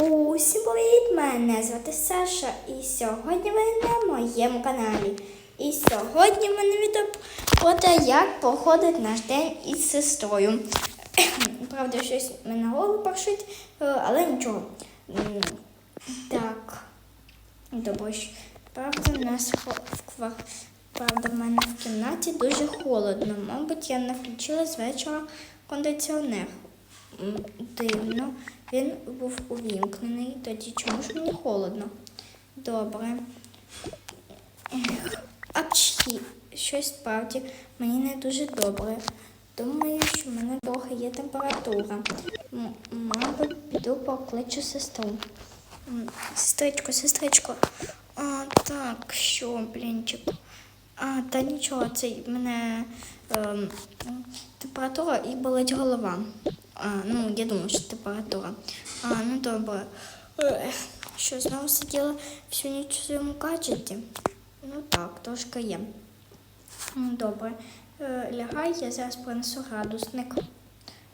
Усім привіт! Мене звати Саша і сьогодні ви на моєму каналі. І сьогодні в мене відео про те, як проходить наш день із сестрою. Правда, щось мене голову паршить, е, але нічого. Так. Добре. Правда, в нас в Правда, в мене в кімнаті дуже холодно. Мабуть, я не включила з вечора кондиціонер. Дивно, він був увімкнений. Тоді чому ж мені холодно? Добре. Апчхі, щось справді мені не дуже добре. Думаю, що в мене трохи є температура. Мабуть, піду покличу сестру. Сестричко, сестричко. А, так, що, блінчик? А, та нічого, це мене ем, температура і болить голова. А, ну, я думаю, що температура. А, ну добре. Що, знову сиділа всю ніч у своєму гаджеті? Ну так, трошки є. Ну, Добре. Е, Лягай, я зараз принесу градусник.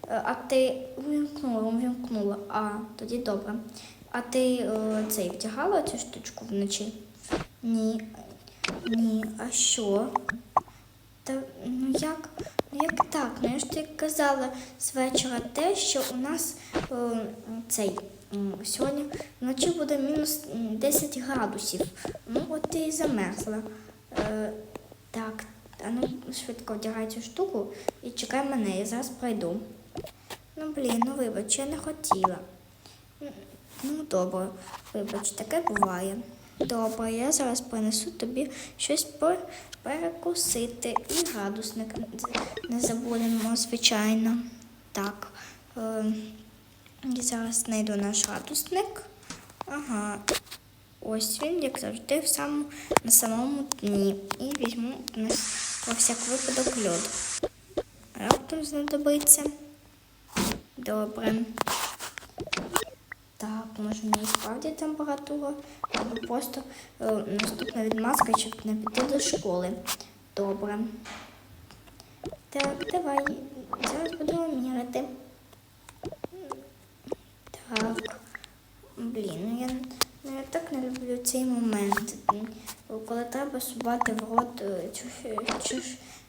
Е, А ти вимкнула, вимкнула. А, тоді добре. А ти е, цей вдягала цю штучку вночі? Ні. Ні, а що? Та ну як? Ну як так? Ну я ж тобі казала з вечора те, що у нас е, цей м, сьогодні вночі буде мінус 10 градусів. Ну от ти і замерзла. Е, так, а ну швидко вдягай цю штуку і чекай мене, я зараз пройду. Ну блін, ну вибач, я не хотіла. Ну, добре, вибач, таке буває. Добре, я зараз принесу тобі щось пер- перекусити. І градусник не забудемо, звичайно. Так. Е, зараз знайду наш градусник. Ага. Ось він, як завжди, в самому, на самому дні. І візьму про всяк випадок льод. Раптом знадобиться. Добре. Так, може неї справді температура, або просто е, наступна відмазка, щоб не піти до школи. Добре. Так, давай. Зараз будемо міряти. Так. Блін, ну я, ну я так не люблю цей момент, коли треба сувати в рот е, цю, цю,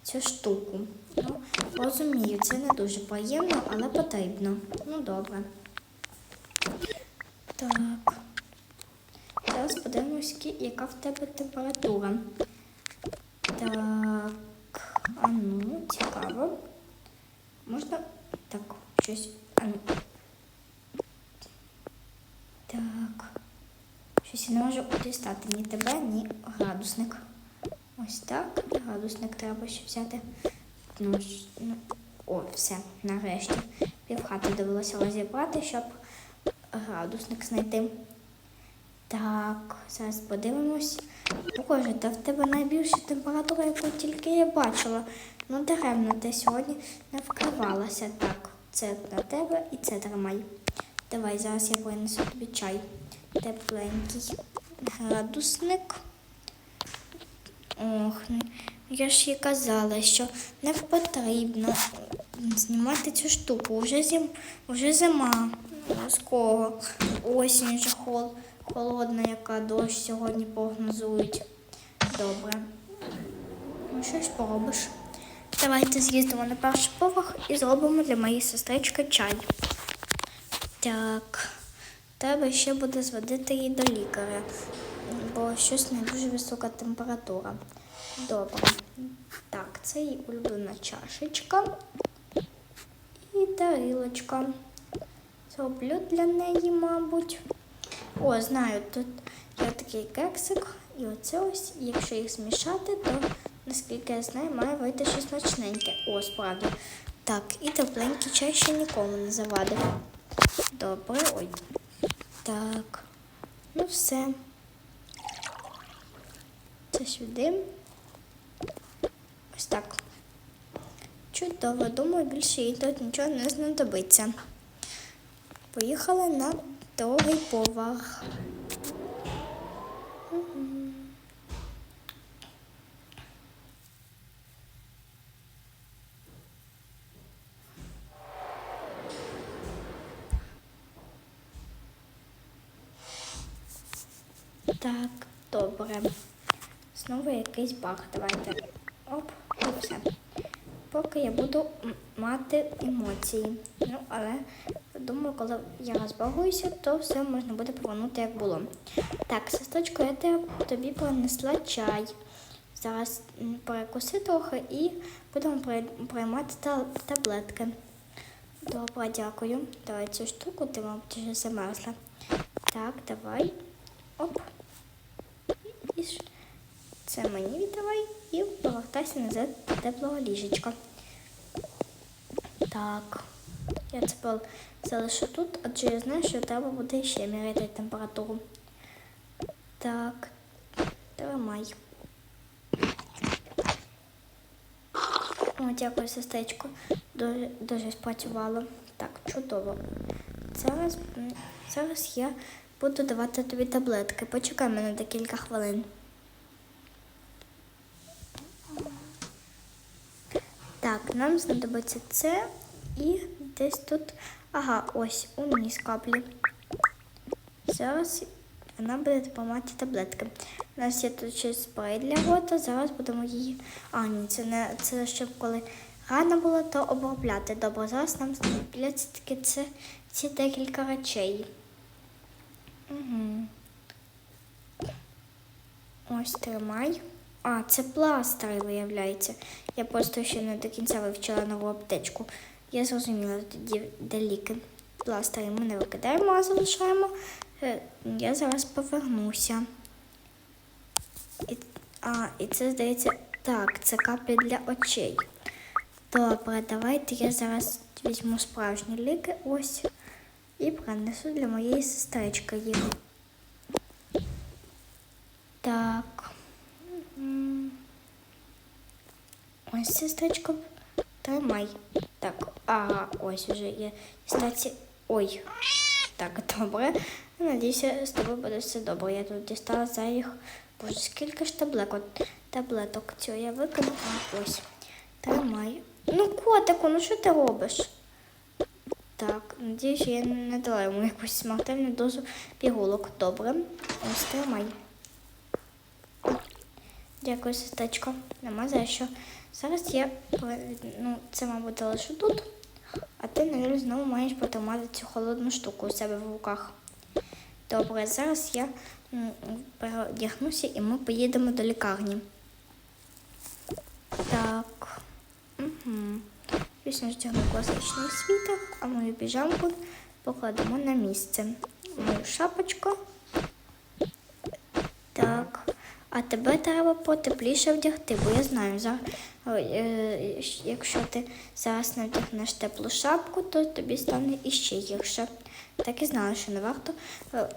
цю штуку. Ну, розумію, це не дуже приємно, але потрібно. Ну, добре. Так. Зараз подивимось, яка в тебе температура. Так. А ну, цікаво. Можна так, щось. А ну. Так. Щось я не можу дістати ні тебе, ні градусник. Ось так. Градусник треба ще взяти. Ну, ну, о, все, нарешті. Півхати довелося розібрати, щоб градусник знайти. Так, зараз подивимось. Боже, та в тебе найбільша температура, яку тільки я бачила. Ну, даремно ти сьогодні не вкривалася. Так, це на тебе і це тримай. Давай, зараз я принесу тобі чай. Тепленький градусник. Ох, ну, я ж їй казала, що не потрібно знімати цю штуку. Уже, зим, уже зима. Скоро. Осінь вже хол, холодна, яка дощ сьогодні прогнозують. Добре. Ну, що ж поробиш? Давайте з'їздимо на перший поверх і зробимо для моєї сестрички чай. Так. Треба ще буде зводити її до лікаря, бо щось не дуже висока температура. Добре. Так, це її улюблена чашечка і тарілочка. Зроблю для неї, мабуть. О, знаю, тут є такий кексик, і оце ось, якщо їх змішати, то, наскільки я знаю, має вийти щось смачненьке. О, справді. Так, і тепленький чай ще нікому не завадив. Добре, ой. Так. Ну все. Це сюди. Ось так. Чудово, думаю, більше їй тут нічого не знадобиться. Поїхали на другий поверх. Так, добре. Знову якийсь баг. Давайте. Оп, і все. Поки я буду мати емоції. Ну, але думаю, коли я розбагуюся, то все можна буде повернути, як було. Так, сестричко, я тобі принесла чай. Зараз перекуси трохи і будемо приймати таблетки. Добре, дякую. Давай цю штуку, ти, мабуть, вже замерзла. Так, давай. Оп. І це мені віддавай і повертайся назад теплого ліжечка. Так. Я це пол- залишу тут, адже я знаю, що треба буде ще міряти температуру. Так, тримай. О, дякую, сестричко. Дуже, дуже спрацювало. Так, чудово. Зараз, зараз я буду давати тобі таблетки. Почекай мене декілька хвилин. Так, нам знадобиться це і десь тут. Ага, ось у ніс каплі. Зараз вона буде допомагати таблетки. У нас є тут ще спрей для рота. Зараз будемо її. А, ні, це не це щоб коли рано було, то обробляти. Добре, зараз нам знадобляться таки це ці декілька речей. Угу. Ось тримай. А, це пластири, виявляється. Я просто ще не до кінця вивчила нову аптечку. Я зрозуміла тоді, де ліки. Пластири ми не викидаємо, а залишаємо. Е, Я зараз повернуся. І, а, і це здається. Так, це каплі для очей. Добре, давайте я зараз візьму справжні ліки. Ось. І принесу для моєї сестрички їх. Так. Ось, сестричко, тримай. Так, ага, ось вже є. Дістаці. Ой. Так, добре. Надіюся, з тобою буде все добре. Я тут дістала за їх. Боже, скільки ж таблеток? Таблеток цього я викину. Ось. Тримай. Ну, котику, ну що ти робиш? Так, надіюсь, я не дала йому якусь смертельну дозу пігулок. Добре. Ось тримай. Дякую, сестричко. Нема за що. Зараз я ну, це, мабуть, залишу тут, а ти, Нелю, знову маєш потримати цю холодну штуку у себе в руках. Добре, зараз я переодягнуся і ми поїдемо до лікарні. Так. Угу. Звісно ж, класичний світер, а мою піжамку покладемо на місце. Мою шапочку. Так. А тебе треба потепліше вдягти, бо я знаю, за, е, якщо ти зараз не вдягнеш теплу шапку, то тобі стане іще гірше. Так і знала, що не варто е,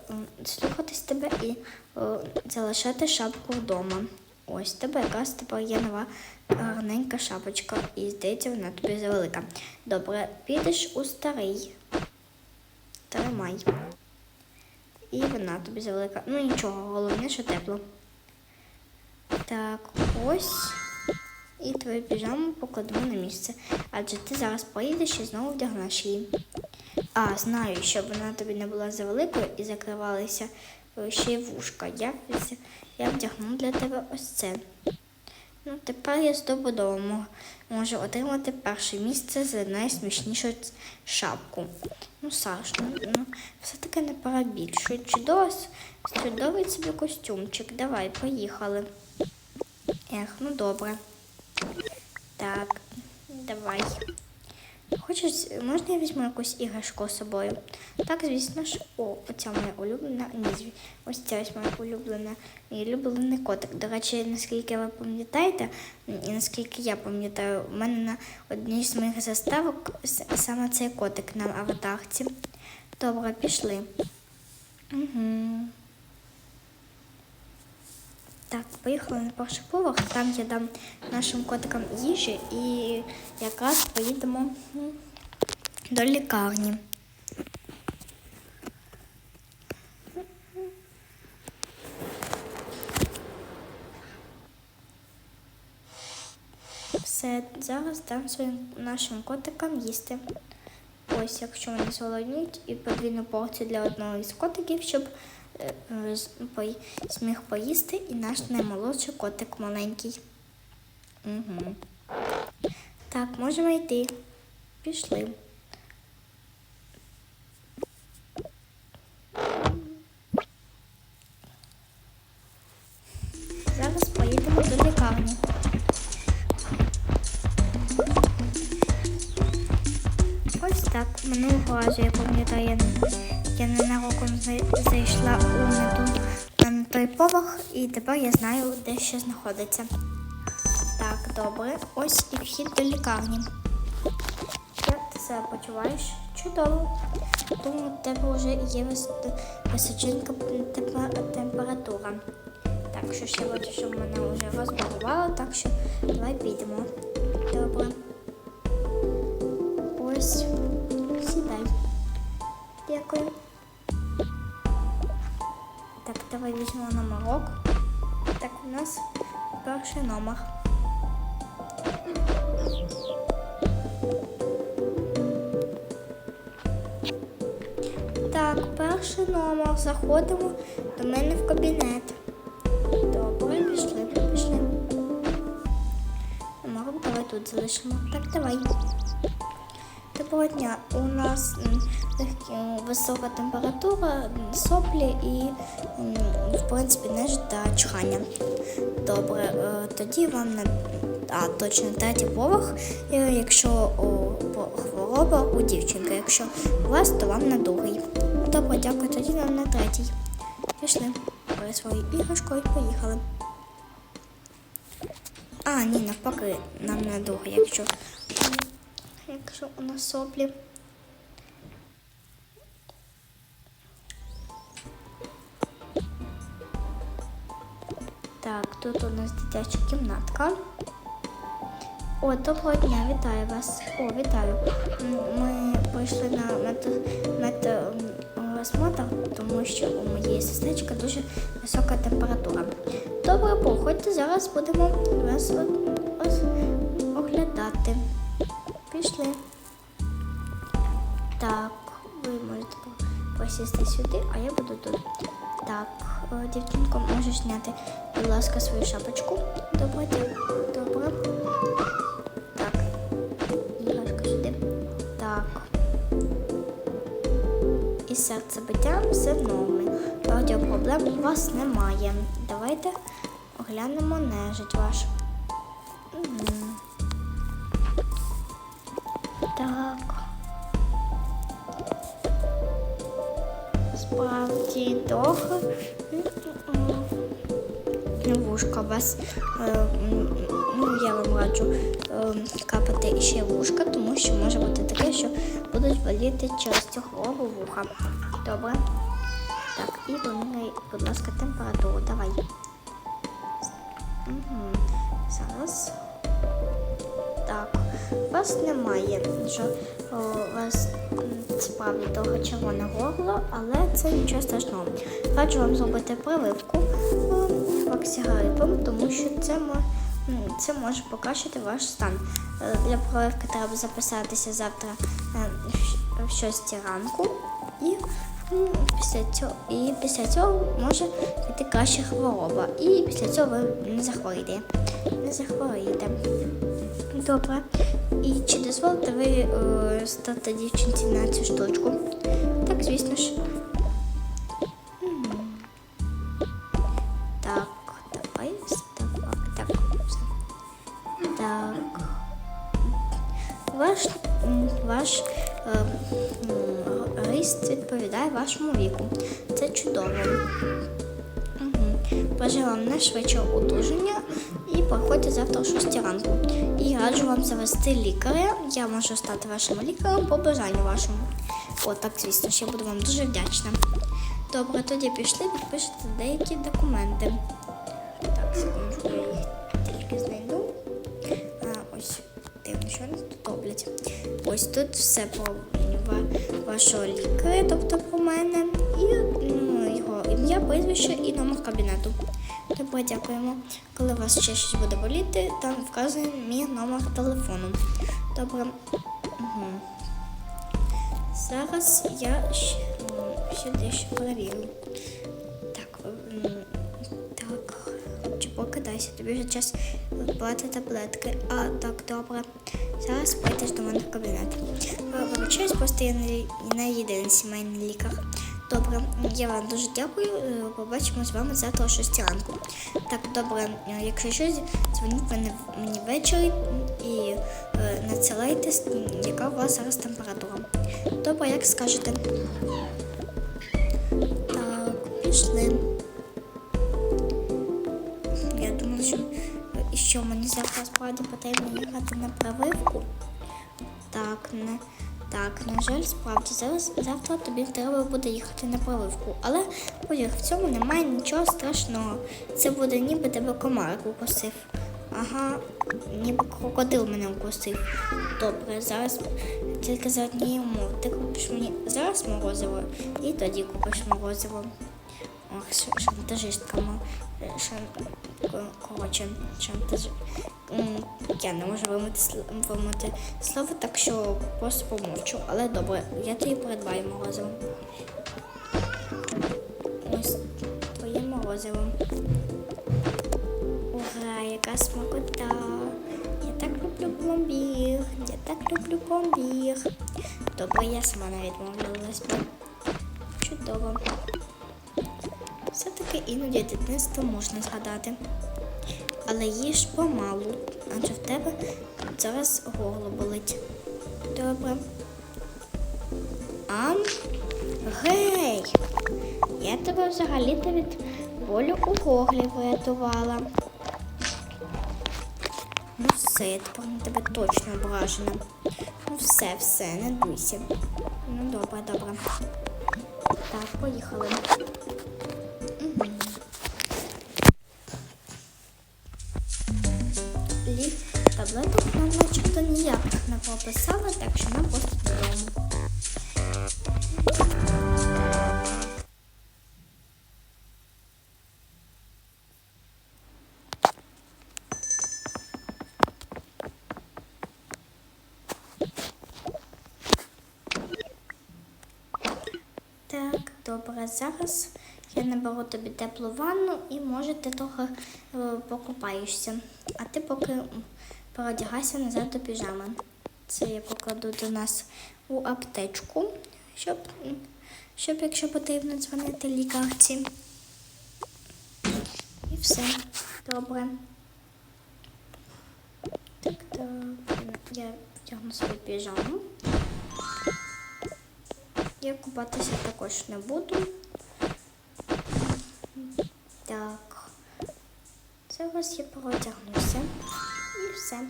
слухатись тебе і е, залишати шапку вдома. Ось тебе якраз тепер є нова гарненька шапочка, і здається, вона тобі завелика. Добре, підеш у старий. Тримай. І вона тобі завелика. Ну нічого, головне, що тепло. Так, ось. І твою піжаму покладемо на місце. Адже ти зараз поїдеш і знову вдягнеш її. А, знаю, щоб вона тобі не була завеликою і закривалися ще й вушка. Я, я вдягну для тебе ось це. Ну, тепер я стопудово мо- можу отримати перше місце за найсмішнішу шапку. Ну, Саш, ну, ну все-таки не перебільшуй. Чудово, чудовий собі костюмчик. Давай, поїхали. Ех, ну добре. Так, давай. Хочеш, можна я візьму якусь іграшку з собою? Так, звісно ж. О, оця моя улюблена. Ні, ось ця ось моя улюблена. Мій улюблений котик. До речі, наскільки ви пам'ятаєте, і наскільки я пам'ятаю, у мене на одній з моїх заставок саме цей котик на аватарці. Добре, пішли. Угу. Так, поїхали на перший поверх, там я дам нашим котикам їжі і якраз поїдемо до лікарні. Все, зараз дам своїм нашим котикам їсти. ось якщо вони зголодніють, і подвійну порцію для одного із котиків, щоб зміг поїсти і наш наймолодший котик маленький. Угу. Так, можемо йти. Пішли. Я знаю, де що знаходиться. Так, добре. Ось і вхід до лікарні. Як ти себе почуваєш? Чудово. Тому в тебе вже є вис- височенька темпе- температура. Так, що я бачу, що мене вже розбарувало, так що давай підемо. Добре. Ось. Сідай. Дякую. Так, давай візьмемо номерок. Так, у нас перший номер. Так, перший номер. Заходимо до мене в кабінет. Добре, пішли, пішли. Номер давай тут залишимо. Так, давай. Доброго. У нас висока температура, соплі і, в принципі, нежить та чхання. Добре, е, тоді вам на а, точно третій поверх, е, якщо о, хвороба у дівчинки. Якщо у вас, то вам на другий. Добре, дякую, тоді нам на третій. Пішли. Бери свою іграшку і поїхали. А, ні, навпаки, нам на другий, якщо, якщо у нас соплі. Так, тут у нас дитяча кімнатка. О, доброго дня, вітаю вас. О, вітаю. Ми прийшли на мет- медосмотр, тому що у моєї сестрички дуже висока температура. Добре, проходьте, зараз будемо вас дівчинко, можеш зняти, будь ласка, свою шапочку. Добре, добре. Так, іграшка сюди. Так. І серцебиттям все в нормі. проблем у вас немає. Давайте оглянемо нежить ваш. Вушка у вас. е, Ну, я вам раджу е, капати ще вушка, тому що може бути таке, що будуть боліти через хворобу вуха. Добре. Так, і поміряй, будь ласка, температуру. Давай. Угу. Зараз. Так, у вас немає, що о, у вас справді того червоне горло, але це нічого страшного. Раджу вам зробити прививку факсігрипом, тому що це, мо- це може покращити ваш стан. Е, Для прививки треба записатися завтра е, в- в 6 ранку і після цього, і після цього може піти краще хвороба. І після цього ви не захворієте. Не захворієте. Добре. І чи дозволите ви е, стати дівчинці на цю штучку? Так, звісно ж. Вашому віку. Це чудово. Угу. Бажаю вам найшвидшого одужання і приходьте завтра о 6 ранку. І раджу вам завести лікаря. Я можу стати вашим лікарем по бажанню вашому. О, так, звісно ж, я буду вам дуже вдячна. Добре, тоді пішли, підпишете деякі документи. Так, секундочку, я їх тільки знайду. А, ось дивно, що вони тут роблять. Ось тут все ва- вашого лікаря, тобто про мене, і ну, його ім'я, прізвище і номер кабінету. Добре, дякуємо. Коли вас ще щось буде боліти, там вказує мій номер телефону. Добре. Угу. Зараз я ще, ще дещо перевірю. Так, так, чи покидайся, тобі вже час випивати таблетки. А, так, добре. Зараз прийдеш до мене в кабінет. Е, Вибачаюсь, просто я не, єдиний сімейний лікар. Добре, я вам дуже дякую. Е, Побачимо з вами завтра о 6 ранку. Так, добре, е, якщо щось, дзвоніть мені, ввечері і надсилайте, яка у вас зараз температура. Добре, як скажете. Так, пішли. Що мені завтра справді потрібно їхати на прививку. Так, не так, на жаль, справді зараз завтра тобі треба буде їхати на прививку. Але повір, в цьому немає нічого страшного. Це буде ніби тебе комарик укусив. Ага, ніби крокодил мене укусив. Добре, зараз тільки за однією умови. Ти купиш мені зараз морозиво і тоді купиш морозиво. Ох, шантажистка. Шан... шантаж... Я не можу вимити слово, так що просто помовчу. Але добре, я тобі придбаю морозиво. Ось твоє морозиво. Ура, яка смакота. Я так люблю пломбір. Я так люблю пломбір. Добре, я сама не відмовлялась. Чудово. Все-таки іноді дитинство можна згадати. Але їж помалу, адже в тебе зараз горло болить. Добре. Ам? Гей! Я тебе взагалі-то від болю у горлі врятувала. Ну все, я тепер на тебе точно ображена. Ну все, все, не дуйся. Ну добре, добре. Так, поїхали. Таблеток нам начебто ніяких не прописали, так що нам просто додому. Так, добре, зараз я наберу тобі теплу ванну і може ти трохи е, покупаєшся. А ти поки м, назад до піжами. Це я покладу до нас у аптечку, щоб, щоб якщо потрібно дзвонити лікарці. І все. Добре. Так, так. Я вдягну свою піжаму. Я купатися також не буду. Так. Зараз я переодягнуся. Все.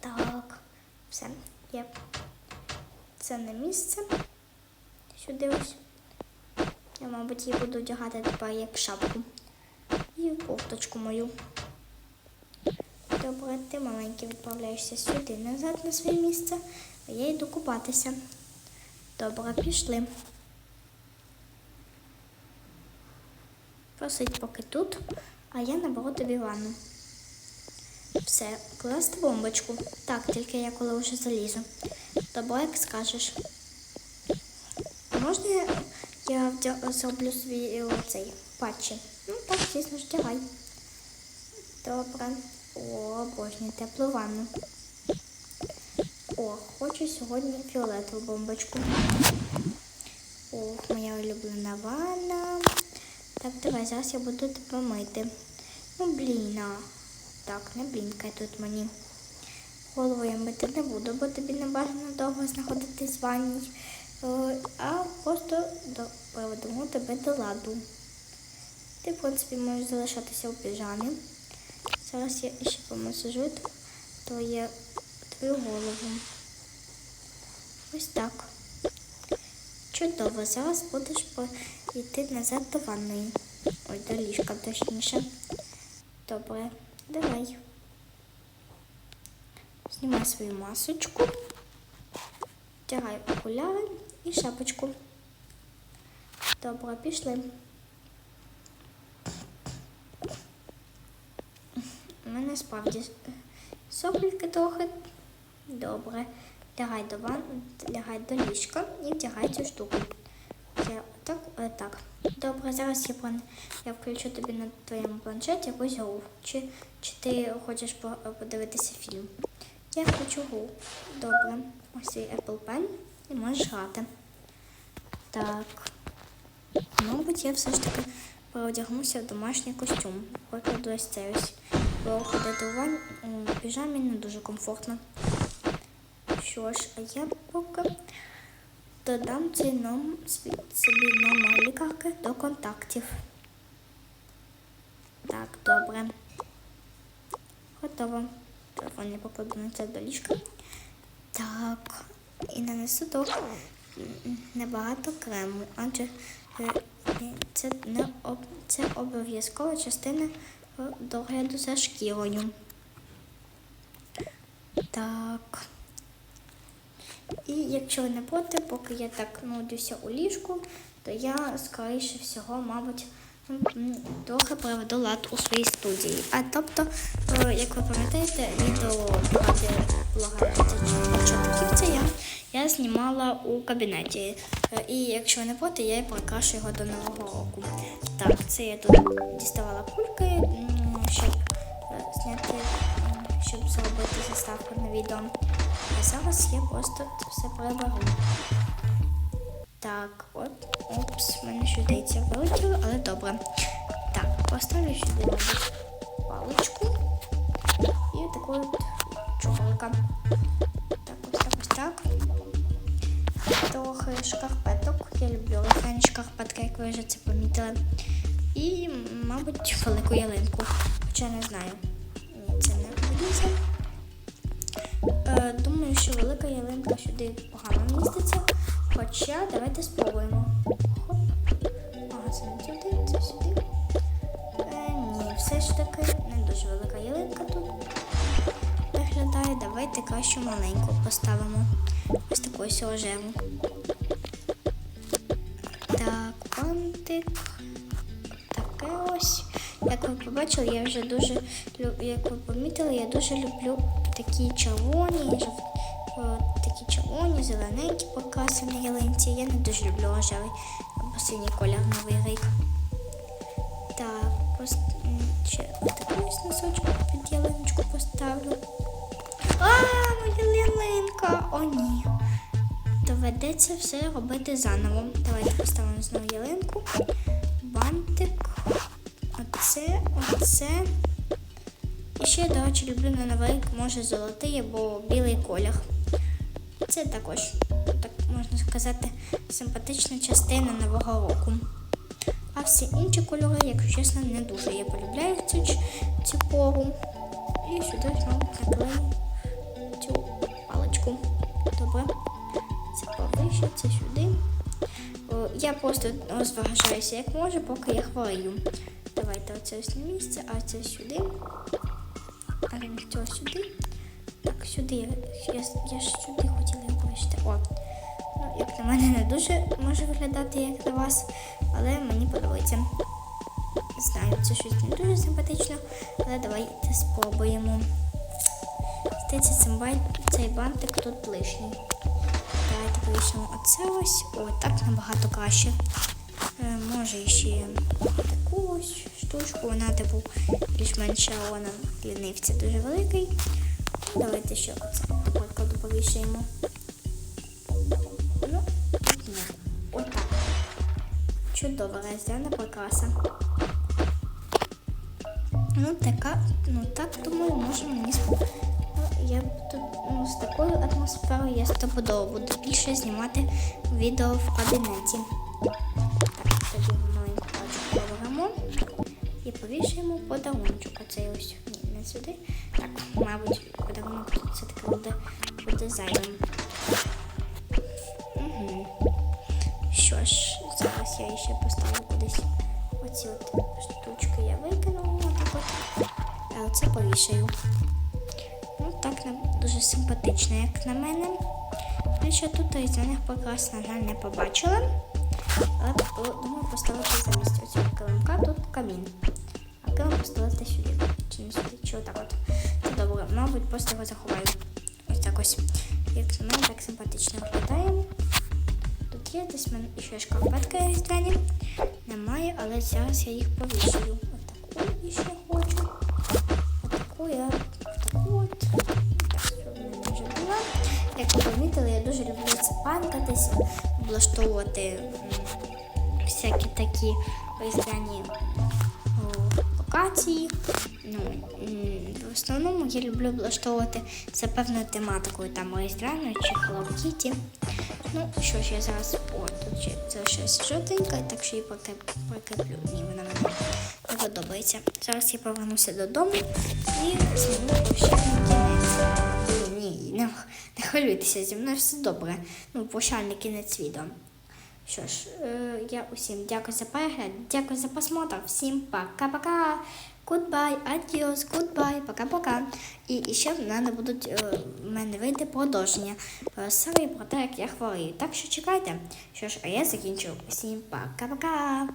Так, все. Є. Це не місце. Сюди ось. Я, мабуть, її буду одягати тепер як шапку. І кофточку мою. Добре, ти маленький відправляєшся сюди назад на своє місце, а я йду купатися. Добре, пішли. Посидь поки тут, а я наберу тобі ванну. Все, класти бомбочку. Так, тільки я коли вже залізу. Добре, як скажеш. Можна я, зроблю свій оцей патчі? Ну так, звісно ж, вдягай. Добре. О, обожнюю теплу ванну. О, хочу сьогодні фіолетову бомбочку. Ох, моя улюблена ванна. Так, давай, зараз я буду тебе мити. Ну, блін, а. Так, не блінкай тут мені. Голову я мити не буду, бо тобі не бажано довго знаходитись в ванні. Е, А просто до, приведемо тебе до ладу. Ти, в принципі, можеш залишатися у піжамі. Зараз я ще помасажую твоє, твою голову. Ось так. Чудово, зараз будеш по- йти назад до ванної. Ой, до ліжка точніше. Добре, давай. Знімай свою масочку, вдягай окуляри і шапочку. Добре, пішли. У мене справді сопельки трохи Добре. Лягай до ван, лягай до ліжка і вдягай цю штуку. Я отак, отак. Добре, зараз я, план... я включу тобі на твоєму планшеті якусь гру. Чи, чи ти хочеш подивитися фільм? Я включу гру. Добре. Ось цей Apple Pen і можеш грати. Так. Мабуть, я все ж таки переодягнуся в домашній костюм. Викладу ось цей ось. Бо ходити у ван у піжамі не дуже комфортно. Що ж, а я поки додам цей ном, собі номер лікарки до контактів. Так, добре. Готово. Телефон я покладу на це до ліжка. Так, і нанесу до небагато крему, адже е, це не об, це обов'язкова частина е, догляду за шкірою. Так. І якщо не проти, поки я так нудюся у ліжку, то я скоріше всього, мабуть, трохи приведу лад у своїй студії. А тобто, е, як ви пам'ятаєте, відео блога початків це я, я знімала у кабінеті. Е, І якщо не проти, я прикрашу його до нового року. Так, це я тут діставала кульки, щоб е, зняти, щоб зробити заставку на відео. А зараз я просто все приберу. Так, от, опс, мене ще здається вилетіло, але добре. Так, поставлю сюди, паличку і таку от чоловіка. Так, ось так, ось так. Трохи шкарпеток. Я люблю легені шкарпетки, як ви вже це помітили. І, мабуть, велику ялинку. Хоча не знаю. Думаю, що велика ялинка сюди погано міститься. Хоча давайте спробуємо. Хоп. Ага, це не сюди, це сюди. Е, ні, все ж таки не дуже велика ялинка тут виглядає. Давайте краще маленьку поставимо. Ось таку ось побачили, я вже дуже лю- як ви помітили, я дуже люблю такі червоні, такі червоні, зелененькі покраси на ялинці. Я не дуже люблю рожевий або синій колір новий рік. Так, пост... ще ось носочок під ялиночку поставлю. А, моя ялинка! О, ні. Доведеться все робити заново. Давайте поставимо знову ялинку. Оце. І ще, до речі, люблю на новий може золотий або білий колір. Це також, так можна сказати, симпатична частина нового року. А всі інші кольори, якщо чесно, не дуже я полюбляю цю, цю пору. І сюди знову наклею цю паличку. Добре. Це повище, це сюди. Я просто розважаюся як можу, поки я хворію. Давайте оце ось на місце, а це сюди. А замість цього сюди. Так, сюди. Я, я, ж сюди хотіла його повісити. О. Ну, як на мене, не дуже може виглядати, як на вас, але мені подобається. Знаю, це щось не дуже симпатично, але давайте спробуємо. Здається, цей бантик тут лишній. Давайте повісимо оце ось. О, так набагато краще. Е, може ще таку штучку. Вона типу більш-менш вона лінивця дуже великий. Ну, Давайте ще оце, прикладу, повішаємо. Ну. Отак. Чудова різдвяна прикраса. Ну, така, ну так, думаю, може мені сподобається. Я тут ну, з такою атмосферою я стопудово буду більше знімати відео в кабінеті. Подаруночок. Оцей ось ні, не сюди. Так, мабуть, подарунок все-таки буде, буде зайвим. Угу. Що ж, зараз я ще поставлю кудись оці от штучки я викинула так от. А оце повішаю. Ну, так на- дуже симпатично, як на мене. Я ще тут різдвяних прикрас, на жаль, не побачила. Але думаю поставити замість оцього килимка тут камін. А поставити сюди. Чи не сюди, чи отак от. Це добре, мабуть, просто його заховаю. Ось так якось. Як на мене так симпатично виглядає. Тут є десь в мене ще шкарпетки різдвяні. Немає, але зараз я їх повішую. Отаку ще хочу. Отаку я таку от. Так. Як ви помітили, я дуже люблю це панкатись, облаштовувати всякі такі різдвяні локації. Ну, в основному я люблю влаштовувати це певною тематикою, там різдвяною чи Hello Ну, що ж, я зараз. О, тут ще це щось жовтеньке, так що її прикріплю. Ні, вона мені не подобається. Зараз я повернуся додому і зніму прощальний кінець. Ні, ні, не, не хвилюйтеся, зі мною все добре. Ну, прощальний кінець відео. Що ж, е, я усім дякую за перегляд, дякую за просмотр. Всім пока-пока. Goodbye, adios, goodbye, пока-пока. І, ще в мене будуть е, в мене вийти продовження е, серії про те, як я хворію. Так що чекайте. Що ж, а я закінчу. Всім пока-пока.